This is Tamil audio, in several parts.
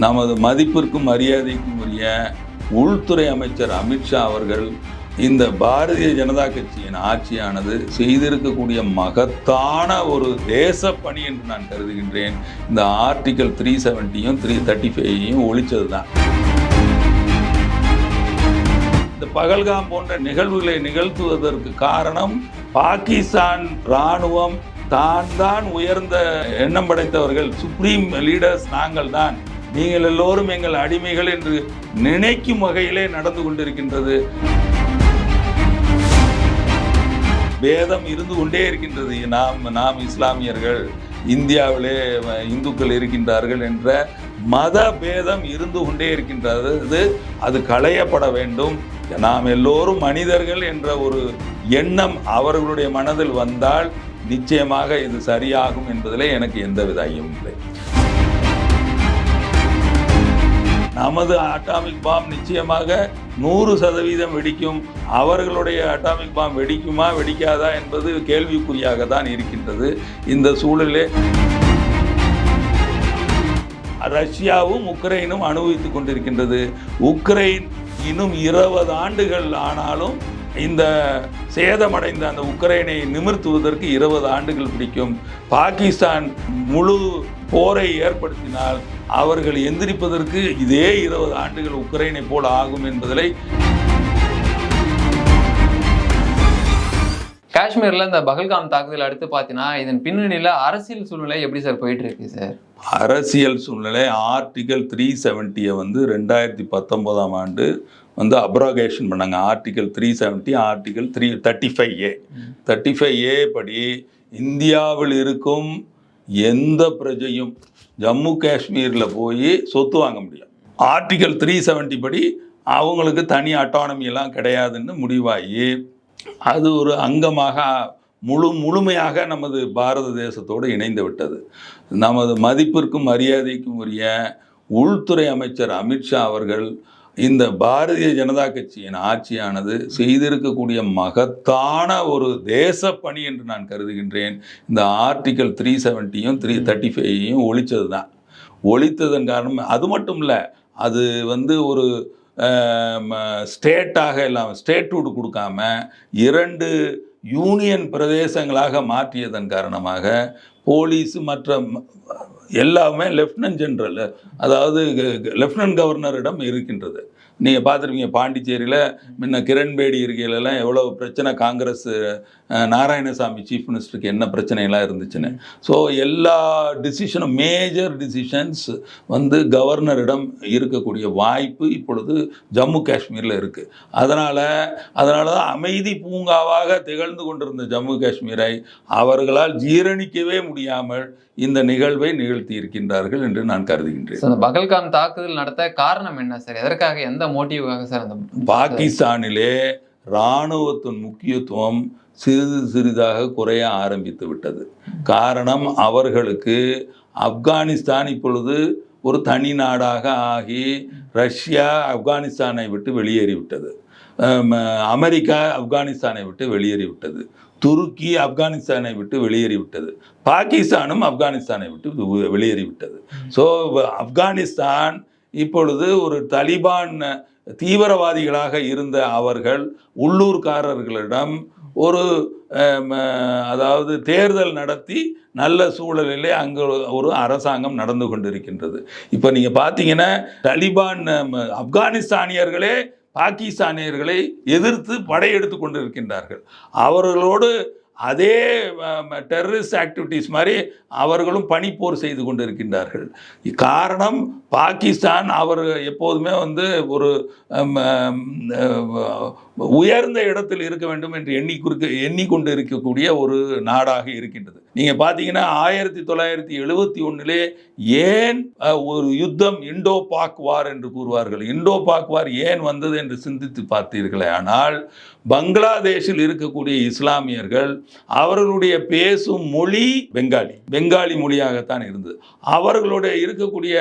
நமது மதிப்பிற்கும் மரியாதைக்கும் உரிய உள்துறை அமைச்சர் அமித்ஷா அவர்கள் இந்த பாரதிய ஜனதா கட்சியின் ஆட்சியானது செய்திருக்கக்கூடிய மகத்தான ஒரு தேச பணி என்று நான் கருதுகின்றேன். இந்த ஆர்டிகல் த்ரீ செவன்ட்டியும் த்ரீ தேர்ட்டி ஃபைவையும் ஒழிச்சது தான் இந்த பகல்காம் போன்ற நிகழ்வுகளை நிகழ்த்துவதற்கு காரணம் பாகிஸ்தான் இராணுவம். தான் தான் உயர்ந்த எண்ணம் படைத்தவர்கள். சுப்ரீம் லீடர்ஸ் நாங்கள் தான் நீங்கள் எல்லோரும் எங்கள் அடிமைகள் என்று நினைக்கும் வகையிலே நடந்து கொண்டிருக்கின்றது. வேதம் இருந்து கொண்டே இருக்கின்றது. நாம் நாம் இஸ்லாமியர்கள் இந்தியாவிலே இந்துக்கள் இருக்கின்றார்கள் என்ற மத பேதம் இருந்து கொண்டே இருக்கின்றது. இது அது களையப்பட வேண்டும். நாம் எல்லோரும் மனிதர்கள் என்ற ஒரு எண்ணம் அவர்களுடைய மனதில் வந்தால் நிச்சயமாக இது சரியாகும் என்பதிலே எனக்கு எந்த விதையும் இல்லை. நமது அட்டாமிக் பாம் நிச்சயமாக நூறு சதவீதம் வெடிக்கும். அவர்களுடைய அட்டாமிக் பாம் வெடிக்குமா வெடிக்காதா என்பது கேள்விக்குறியாக தான் இருக்கின்றது. இந்த சூழலே ரஷ்யாவும் உக்ரைனும் அனுபவித்துக் கொண்டிருக்கின்றது. உக்ரைன் இன்னும் இருபது ஆண்டுகள் ஆனாலும் இந்த சேதமடைந்த அந்த உக்ரைனை நிமிர்த்துவதற்கு இருபது ஆண்டுகள் பிடிக்கும். பாகிஸ்தான் முழு போரை ஏற்படுத்தினால் அவர்கள் எந்திரிப்பதற்கு இதே இருபது ஆண்டுகள் உக்ரைனை போல் ஆகும் என்பதை காஷ்மீர்ல இந்த பகல்காம் தாக்குதல் அடுத்து பார்த்தீங்கன்னா இதன் பின்னணியில அரசியல் சூழ்நிலை எப்படி சார் போயிட்டு இருக்கு சார்? அரசியல் சூழ்நிலை ஆர்டிகல் த்ரீ செவன்ட்டியை வந்து ரெண்டாயிரத்தி பத்தொம்போதாம் ஆண்டு வந்து அப்ராகேஷன் பண்ணாங்க. Article three seventy article three thirty five A thirty five A படி இந்தியாவில் இருக்கும் எந்த பிரஜையும் ஜம்மு காஷ்மீரில் போய் சொத்து வாங்க முடியும். ஆர்டிகல் த்ரீ செவன்ட்டி படி அவங்களுக்கு தனி அட்டானமியெல்லாம் கிடையாதுன்னு முடிவாகி அது ஒரு அங்கமாக முழு முழுமையாக நமது பாரத தேசத்தோடு இணைந்து விட்டது. நமது மதிப்பிற்கும் மரியாதைக்கும் உரிய உள்துறை அமைச்சர் அமித்ஷா அவர்கள் இந்த பாரதிய ஜனதா கட்சியின் ஆட்சியானது செய்திருக்கக்கூடிய மகத்தான ஒரு தேச பணி என்று நான் கருதுகின்றேன். இந்த ஆர்டிக்கல் த்ரீ செவன்ட்டியும் த்ரீ தேர்ட்டி ஃபைவையும் ஒழித்தது தான் ஒழித்ததன் காரணம் அது மட்டும் இல்லை அது வந்து ஒரு ஸ்டேட்டாக இல்லாமல் ஸ்டேட்ஹுட் கொடுக்காம இரண்டு யூனியன் பிரதேசங்களாக மாற்றியதன் காரணமாக போலீஸ் மற்ற எல்லாமே லெஃப்டினன்ட் ஜெனரல். அதாவது லெஃப்டினன்ட் கவர்னரிடம் இருக்கின்றது. நீங்கள் பார்த்துருப்பீங்க பாண்டிச்சேரியில் முன்ன கிரண்பேடி இருக்கையிலலாம் எவ்வளோ பிரச்சனை காங்கிரஸ் நாராயணசாமி சீஃப் மினிஸ்டருக்கு என்ன பிரச்சனையெல்லாம் இருந்துச்சுன்னு. ஸோ எல்லா டிசிஷனும் மேஜர் டிசிஷன்ஸ் வந்து கவர்னரிடம் இருக்கக்கூடிய வாய்ப்பு இப்பொழுது ஜம்மு காஷ்மீரில் இருக்குது அதனால் அதனால தான் அமைதி பூங்காவாக திகழ்ந்து கொண்டிருந்த ஜம்மு காஷ்மீரை அவர்களால் ஜீரணிக்கவே முடியாமல் இந்த நிகழ்வை நிகழ்த்தி இருக்கின்றார்கள் என்று நான் கருதுகின்றேன். பகல்காம் தாக்குதல் நடத்த காரணம் என்ன சார்? எதற்காக எந்த மோட்டிவாக சார் அந்த பாகிஸ்தானிலே இராணுவத்தின் முக்கியத்துவம் சிறிது சிறிதாக குறைய ஆரம்பித்து விட்டது. காரணம் அவர்களுக்கு ஆப்கானிஸ்தான் இப்பொழுது ஒரு தனி நாடாக ஆகி ரஷ்யா ஆப்கானிஸ்தானை விட்டு வெளியேறிவிட்டது அம், அமெரிக்கா ஆப்கானிஸ்தானை விட்டு வெளியேறிவிட்டது துருக்கி ஆப்கானிஸ்தானை விட்டு வெளியேறிவிட்டது பாகிஸ்தானும் ஆப்கானிஸ்தானை விட்டு வெளியேறிவிட்டது ஸோ ஆப்கானிஸ்தான் இப்பொழுது ஒரு தலிபான் தீவிரவாதிகளாக இருந்த அவர்கள் உள்ளூர்காரர்களிடம் ஒரு அதாவது தேர்தல் நடத்தி நல்ல சூழலிலே அங்கே ஒரு அரசாங்கம் நடந்து கொண்டிருக்கின்றது. இப்போ நீங்கள் பார்த்தீங்கன்னா தலிபான் ஆப்கானிஸ்தானியர்களே பாகிஸ்தானியர்களை எதிர்த்து படையெடுத்து கொண்டிருக்கின்றார்கள். அவர்களோடு அதே டெரரிஸ்ட் ஆக்டிவிட்டீஸ் மாதிரி அவர்களும் பனிப்போர் செய்து கொண்டிருக்கின்றார்கள். காரணம் பாகிஸ்தான் அவர் எப்போதுமே வந்து ஒரு உயர்ந்த இடத்தில் இருக்க வேண்டும் என்று எண்ணிக்குறுக்க எண்ணிக்கொண்டு இருக்கக்கூடிய ஒரு நாடாக இருக்கின்றது. நீங்கள் பார்த்தீங்கன்னா ஆயிரத்தி தொள்ளாயிரத்தி எழுபத்தி ஒன்றிலே ஏன் ஒரு யுத்தம் இண்டோ பாக் வார் என்று கூறுவார்கள். இண்டோ பாக் வார் ஏன் வந்தது என்று சிந்தித்து பார்த்தீர்களே ஆனால் பங்களாதேஷில் இருக்கக்கூடிய இஸ்லாமியர்கள் அவர்களுடைய பேசும் மொழி பெங்காலி. பெங்காலி மொழியாகத்தான் இருந்தது. அவர்களுடைய இருக்கக்கூடிய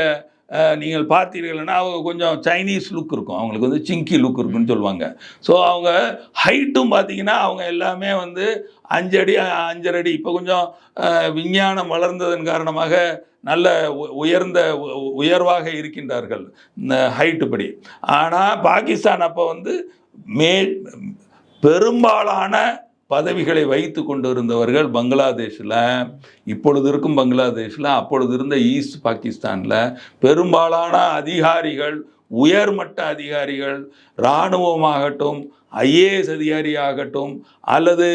நீங்கள் பார்த்தீர்கள்னா அவங்க கொஞ்சம் சைனீஸ் லுக் இருக்கும். அவங்களுக்கு வந்து சிங்கி லுக் இருக்குன்னு சொல்லுவாங்க. ஸோ அவங்க ஹைட்டும் பார்த்தீங்கன்னா அவங்க எல்லாமே வந்து அஞ்சடி அஞ்சரை அடி. இப்போ கொஞ்சம் விஞ்ஞானம் வளர்ந்ததன் காரணமாக நல்ல உ- உயர்ந்த உ- உயர்வாக இருக்கின்றார்கள் ஹைட்டு படி. ஆனால் பாகிஸ்தான் அப்போ வந்து மே பெரும்பாலான பதவிகளை வைத்து கொண்டிருந்தவர்கள் பங்களாதேஷில் இப்பொழுது இருக்கும் பங்களாதேஷில் அப்பொழுது இருந்த ஈஸ்ட் பாகிஸ்தானில் பெரும்பாலான அதிகாரிகள் உயர்மட்ட அதிகாரிகள் இராணுவமாகட்டும் ஐஏஎஸ் அதிகாரி ஆகட்டும் அல்லது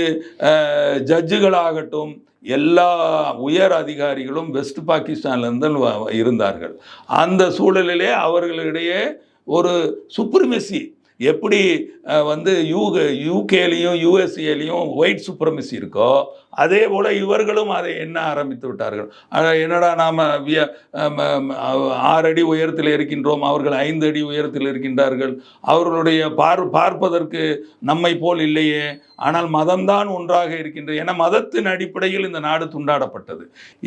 ஜட்ஜுகளாகட்டும் எல்லா உயர் அதிகாரிகளும் வெஸ்ட் பாகிஸ்தான்லேருந்து வ- இருந்தார்கள். அந்த சூழலிலே அவர்களிடையே ஒரு சுப்ரிமெசி எப்படி வந்து யூ யூகேலையும் யூஎஸ்ஏலையும் ஒயிட் சுப்ரமசி இருக்கோ அதே போல் இவர்களும் அதை எண்ண ஆரம்பித்து விட்டார்கள். என்னடா நாம் ஆறு அடி உயரத்தில் இருக்கின்றோம் அவர்கள் ஐந்து அடி உயரத்தில் இருக்கின்றார்கள். அவர்களுடைய பார் பார்ப்பதற்கு நம்மை போல் இல்லையே ஆனால் மதம்தான் ஒன்றாக இருக்கின்றது ஏன்னா மதத்தின் அடிப்படையில் இந்த நாடு துண்டாடப்பட்டது.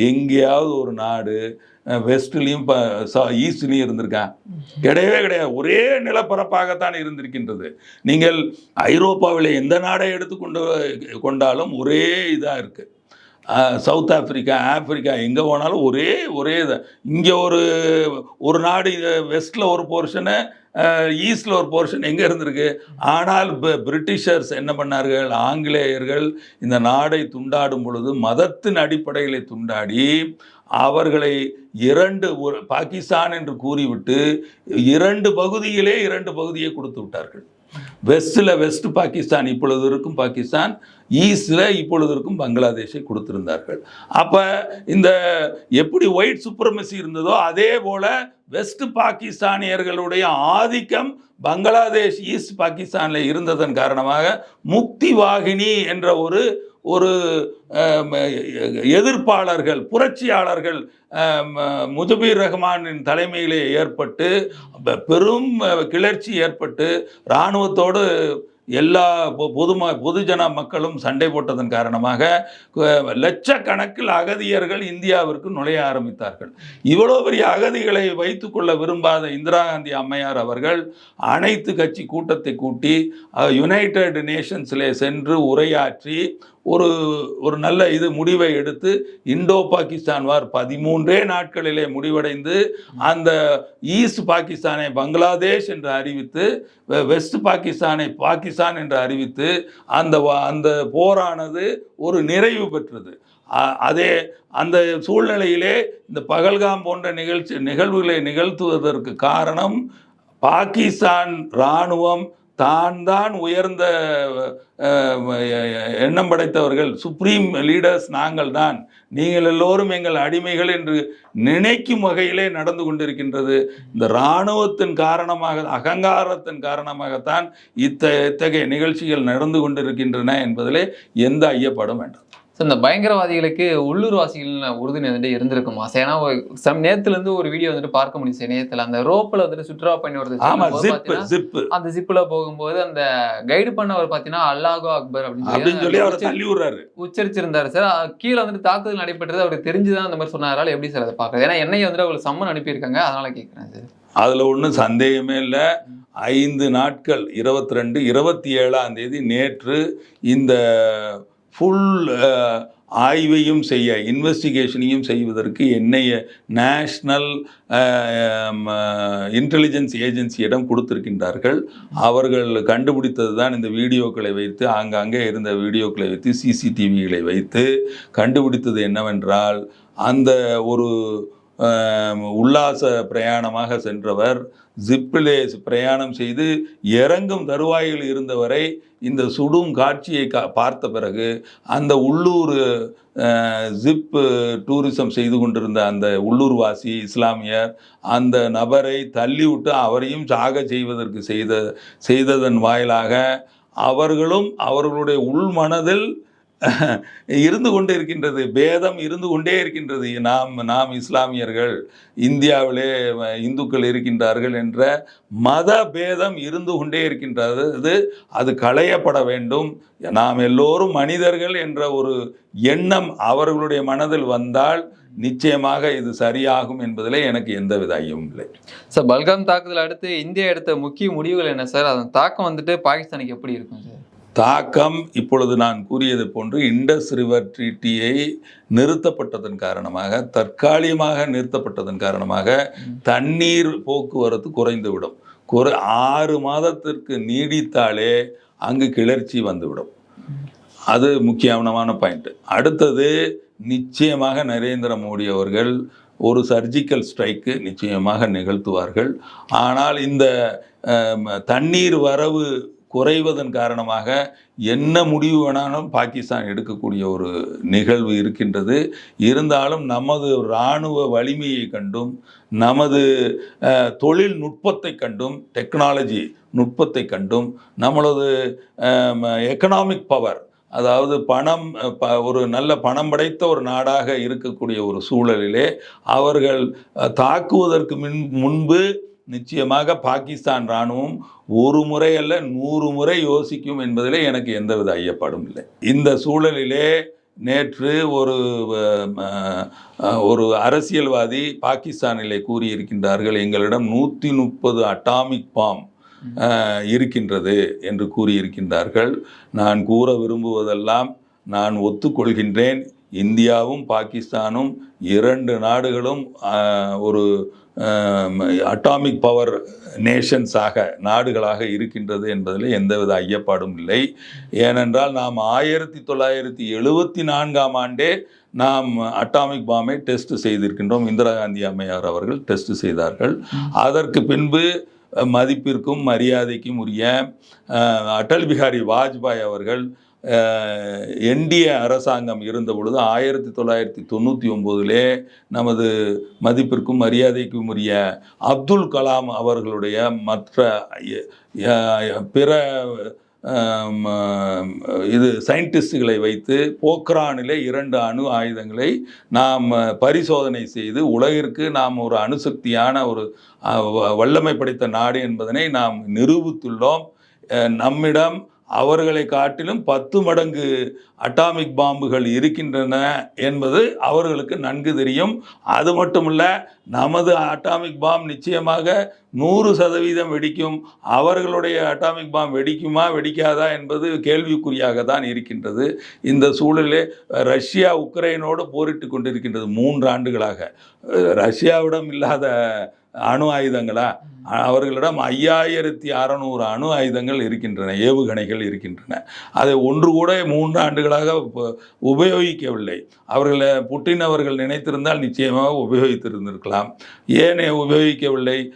எங்கேயாவது ஒரு நாடு வெஸ்ட்லேயும் ஈஸ்ட்லேயும் இருந்திருக்கேன். கிடையவே கிடையாது. ஒரே நிலப்பரப்பாகத்தான் இருந்திருக்கின்றது. நீங்கள் ஐரோப்பாவில் எந்த நாடை எடுத்துக்கொண்டு கொண்டாலும் ஒரே இதாக இருக்குது சவுத் ஆப்பிரிக்கா ஆப்பிரிக்கா எங்கே போனாலும் ஒரே ஒரே இதை. இங்கே ஒரு ஒரு நாடு வெஸ்ட்டில் ஒரு போர்ஷனு ஈஸ்டில் ஒரு போர்ஷன் எங்கே இருந்திருக்கு? ஆனால் பிரிட்டிஷர்ஸ் என்ன பண்ணார்கள்? ஆங்கிலேயர்கள் இந்த நாடை துண்டாடும் பொழுது மதத்தின் அடிப்படையில் துண்டாடி அவர்களை இரண்டு ஒரு பாகிஸ்தான் என்று கூறிவிட்டு இரண்டு பகுதியிலே இரண்டு பகுதியை கொடுத்து விட்டார்கள். வெஸ்டில் வெஸ்ட் பாகிஸ்தான் இப்பொழுது இருக்கும் பாகிஸ்தான் ஈஸ்டில் இப்பொழுது இருக்கும் பங்களாதேஷை கொடுத்திருந்தார்கள். அப்போ இந்த எப்படி ஒயிட் சுப்ரமசி இருந்ததோ அதே போல் வெஸ்ட் பாகிஸ்தானியர்களுடைய ஆதிக்கம் பங்களாதேஷ் ஈஸ்ட் பாகிஸ்தானில் இருந்ததன் காரணமாக முக்தி வாகினி என்ற ஒரு ஒரு எதிர்ப்பாளர்கள் புரட்சியாளர்கள் முதுபீர் ரஹ்மானின் தலைமையிலே ஏற்பட்டு பெரும் கிளர்ச்சி ஏற்பட்டு இராணுவத்தோடு எல்லா பொ- பொதும பொதுஜன மக்களும் சண்டை போட்டதன் காரணமாக லட்சக்கணக்கில் அகதியர்கள் இந்தியாவிற்கு நுழைய ஆரம்பித்தார்கள். இவ்வளோ பெரிய அகதிகளை வைத்துக்கொள்ள விரும்பாத இந்திரா காந்தி அம்மையார் அவர்கள் அனைத்து கட்சி கூட்டத்தை கூட்டி யுனைடெட் நேஷன்ஸில் சென்று உரையாற்றி ஒரு ஒரு நல்ல இது முடிவை எடுத்து இந்தோ பாகிஸ்தான் வார் பதிமூன்றே நாட்களிலே முடிவடைந்து அந்த ஈஸ்ட் பாகிஸ்தானை பங்களாதேஷ் என்று அறிவித்து வெ- வெஸ்ட் பாகிஸ்தானை பாகிஸ்தான் என்று அறிவித்து அந்த வா- அந்த போரானது ஒரு நிறைவு பெற்றது. அதே அந்த சூழ்நிலையிலே இந்த பகல்காம் போன்ற நிகழ்ச்சி நிகழ்வுகளை நிகழ்த்துவதற்கு காரணம் பாகிஸ்தான் இராணுவம் தான் தான் உயர்ந்த எண்ணம் படைத்தவர்கள். சுப்ரீம் லீடர்ஸ் நாங்கள் தான் நீங்கள் எல்லோரும் எங்கள் அடிமைகள் என்று நினைக்கும் வகையிலே நடந்து கொண்டிருக்கின்றது. இந்த இராணுவத்தின் காரணமாக அகங்காரத்தின் காரணமாகத்தான் இத்த இத்தகைய நிகழ்ச்சிகள் நடந்து கொண்டிருக்கின்றன என்பதிலே எந்த ஐயப்படும் வேண்டாம். ஸோ இந்த பயங்கரவாதிகளுக்கு உள்ளூர் வாசிகள் உறுதுணை வந்துட்டு இருந்திருக்குமா? சார் ஏன்னா ஒரு சம் நேத்துல இருந்து ஒரு வீடியோ வந்துட்டு பார்க்க முடியும் சார் நேத்துல அந்த ரோப்ல வந்துட்டு சுற்றுலா பாத்தீங்கன்னா, ஜிப் அந்த ஜிப்ல போகும்போது அந்த கைடு பண்ணவர் பாத்தீங்கன்னா அல்லாஹோ அக்பர் அப்படின்னு சொல்லி அவரை உச்சரிச்சிருந்தாரு. சார் கீழே வந்துட்டு தாக்குதல் நடைபெற்றது அவருக்கு தெரிஞ்சுதான் அந்த மாதிரி சொன்னாரால எப்படி சார் அதை பாக்குறது ஏன்னா என்னைய வந்துட்டு அவங்களுக்கு சம்மன் அனுப்பியிருக்காங்க. அதனால கேட்கறேன் சார். அதுல ஒன்றும் சந்தேகமே இல்லை. ஐந்து நாட்கள் இருபத்தி ரெண்டு இருபத்தி ஏழாம் தேதி நேற்று இந்த ஃபுல் uh, ஆய்வையும் செய்ய இன்வெஸ்டிகேஷனையும் செய்வதற்கு என்னைய நேஷ்னல் இன்டெலிஜென்ஸ் ஏஜென்சியிடம் கொடுத்திருக்கின்றார்கள். அவர்கள் கண்டுபிடித்தது தான் இந்த வீடியோக்களை வைத்து ஆங்காங்கே இருந்த வீடியோக்களை வைத்து சிசிடிவிகளை வைத்து கண்டுபிடித்தது என்னவென்றால் அந்த ஒரு um, உல்லாச பிரயாணமாக சென்றவர் ஜிப்பிலே பிரயாணம் செய்து இறங்கும் தருவாயில் இருந்தவரை இந்த சுடும் காட்சியை கா பார்த்த பிறகு அந்த உள்ளூர் ஜிப்பு டூரிசம் செய்து கொண்டிருந்த அந்த உள்ளூர்வாசி இஸ்லாமியர் அந்த நபரை தள்ளிவிட்டு அவரையும் சாக செய்வதற்கு செய்த செய்ததன் வாயிலாக அவர்களும் அவர்களுடைய உள்மனதில் இருந்து கொண்டே இருக்கின்றது பேதம் இருந்து கொண்டே இருக்கின்றது. நாம் நாம் இஸ்லாமியர்கள் இந்தியாவிலே இந்துக்கள் இருக்கின்றார்கள் என்ற மத பேதம் இருந்து கொண்டே இருக்கின்றது. அது அது களையப்பட வேண்டும். நாம் எல்லோரும் மனிதர்கள் என்ற ஒரு எண்ணம் அவர்களுடைய மனதில் வந்தால் நிச்சயமாக இது சரியாகும் என்பதில் எனக்கு எந்தவித ஐயமும் இல்லை. சார் பல்காம் தாக்குதல் அடுத்து இந்தியா எடுத்த முக்கிய முடிவுகள் என்ன சார்? அதன் தாக்கம் வந்துட்டு பாகிஸ்தானுக்கு எப்படி இருக்கும் சார்? தாக்கம் இப்பொழுது நான் கூறியது போன்று இண்டஸ் ரிவர் ட்ரீட்டியை நிறுத்தப்பட்டதன் காரணமாக தற்காலிகமாக நிறுத்தப்பட்டதன் காரணமாக தண்ணீர் போக்குவரத்து குறைந்துவிடும். குறை ஆறு மாதத்திற்கு நீடித்தாலே அங்கு கிளர்ச்சி வந்துவிடும். அது முக்கியமான பாயிண்ட் அடுத்தது நிச்சயமாக நரேந்திர மோடி அவர்கள் ஒரு சர்ஜிக்கல் ஸ்ட்ரைக்கு நிச்சயமாக நிகழ்த்துவார்கள். ஆனால் இந்த தண்ணீர் வரவு குறைவதன் காரணமாக என்ன முடிவு வேணாலும் பாகிஸ்தான் எடுக்கக்கூடிய ஒரு நிகழ்வு இருக்கின்றது. இருந்தாலும் நமது இராணுவ வலிமையை கண்டும் நமது தொழில்நுட்பத்தை கண்டும் டெக்னாலஜி நுட்பத்தை கண்டும் நம்மளது எக்கனாமிக் பவர் அதாவது பணம் ப ஒரு நல்ல பணம் படைத்த ஒரு நாடாக இருக்கக்கூடிய ஒரு சூழலிலே அவர்கள் தாக்குவதற்கு முன் முன்பு நிச்சயமாக பாகிஸ்தான் இராணுவம் ஒரு முறை அல்ல நூறு முறை யோசிக்கும் என்பதிலே எனக்கு எந்தவித ஐயப்பாடும் இல்லை. இந்த சூழலிலே நேற்று ஒரு ஒரு அரசியல்வாதி பாகிஸ்தானிலே கூறியிருக்கின்றார்கள் எங்களிடம் நூற்றி முப்பது அட்டாமிக் பாம் இருக்கின்றது என்று கூறியிருக்கின்றார்கள். நான் கூற விரும்புவதெல்லாம் நான் ஒத்துக்கொள்கின்றேன். இந்தியாவும் பாகிஸ்தானும் இரண்டு நாடுகளும் ஒரு அட்டாமிக் பவர் நேஷன்ஸாக நாடுகளாக இருக்கின்றது என்பதில் எந்தவித ஐயப்பாடும் இல்லை. ஏனென்றால் நாம் ஆயிரத்தி தொள்ளாயிரத்தி எழுபத்தி நான்காம் ஆண்டே நாம் அட்டாமிக் பாம்பை டெஸ்ட் செய்திருக்கின்றோம். இந்திரா காந்தி அம்மையார் அவர்கள் டெஸ்ட் செய்தார்கள். அதற்கு பின்பு மதிப்பிற்கும் மரியாதைக்கும் உரிய அடல் பிஹாரி வாஜ்பாய் அவர்கள் என்டிஏ அரசாங்கம் இருந்த பொழுது ஆயிரத்தி தொள்ளாயிரத்தி தொண்ணூற்றி ஒம்போதிலே நமது மதிப்பிற்கும் மரியாதைக்கும் உரிய அப்துல் கலாம் அவர்களுடைய மற்ற பிற இது சயின்டிஸ்டுகளை வைத்து போக்ரானிலே இரண்டு அணு ஆயுதங்களை நாம் பரிசோதனை செய்து உலகிற்கு நாம் ஒரு அணுசக்தியான ஒரு வ- வல்லமை படைத்த நாடு என்பதனை நாம் நிரூபித்துள்ளோம். நம்மிடம் அவர்களை காட்டிலும் பத்து மடங்கு அட்டாமிக் பாம்புகள் இருக்கின்றன என்பது அவர்களுக்கு நன்கு தெரியும். அது மட்டுமல்ல நமது அட்டாமிக் பாம் நிச்சயமாக நூறு சதவீதம் வெடிக்கும். அவர்களுடைய அட்டாமிக் பாம் வெடிக்குமா வெடிக்காதா என்பது கேள்விக்குறியாக தான் இருக்கின்றது. இந்த சூழலில் ரஷ்யா உக்ரைனோடு போரிட்டு கொண்டிருக்கின்றது மூன்று ஆண்டுகளாக. ரஷ்யாவிடம் இல்லாத அணு ஆயுதங்களா? அவர்களிடம் ஐயாயிரத்தி அறநூறு அணு ஆயுதங்கள் இருக்கின்றன ஏவுகணைகள் இருக்கின்றன. அதை ஒன்று கூட மூன்று ஆண்டுகளாக உப- உபயோகிக்கவில்லை. அவர்களை புட்டின் அவர்கள் நினைத்திருந்தால் நிச்சயமாக உபயோகித்திருந்திருக்கலாம். ஏன் உபயோகிக்கவில்லை?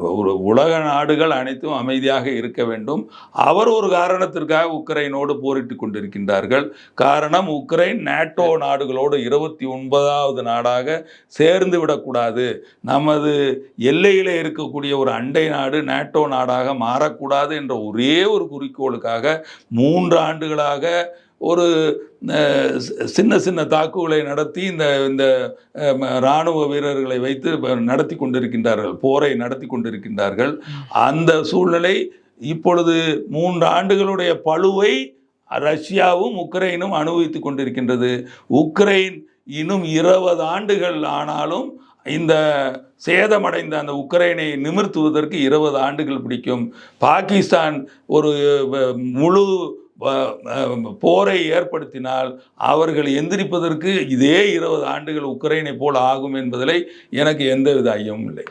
ஒரு உலக நாடுகள் அனைத்தும் அமைதியாக இருக்க வேண்டும். அவர் ஒரு காரணத்திற்காக உக்ரைனோடு போரிட்டு கொண்டிருக்கின்றார்கள். காரணம் உக்ரைன் நேட்டோ நாடுகளோடு இருபத்தி ஒன்பதாவது நாடாக சேர்ந்து விடக்கூடாது. நமது எல்லையிலே இருக்கக்கூடிய ஒரு அண்டை நாடு நேட்டோ நாடாக மாறக்கூடாது என்ற ஒரே ஒரு குறிக்கோளுக்காக மூன்று ஆண்டுகளாக ஒரு சின்ன சின்ன தாக்குதலை நடத்தி இந்த இந்த இராணுவ வீரர்களை வைத்து நடத்தி கொண்டிருக்கின்றார்கள் போரை நடத்தி கொண்டிருக்கின்றார்கள். அந்த சூழ்நிலை இப்பொழுது மூன்று ஆண்டுகளுடைய பழுவை ரஷ்யாவும் உக்ரைனும் அனுபவித்துக் கொண்டிருக்கின்றது. உக்ரைன் இன்னும் இருபது ஆண்டுகள் ஆனாலும் இந்த சேதமடைந்த அந்த உக்ரைனை நிமிர்த்துவதற்கு இருபது ஆண்டுகள் பிடிக்கும். பாகிஸ்தான் ஒரு முழு போரை ஏற்படுத்தினால் அவர்கள் எந்திரிப்பதற்கு இதே இருபது ஆண்டுகள் உக்ரைனை போல் ஆகும் என்பதில் எனக்கு எந்தவித ஐயமும் இல்லை.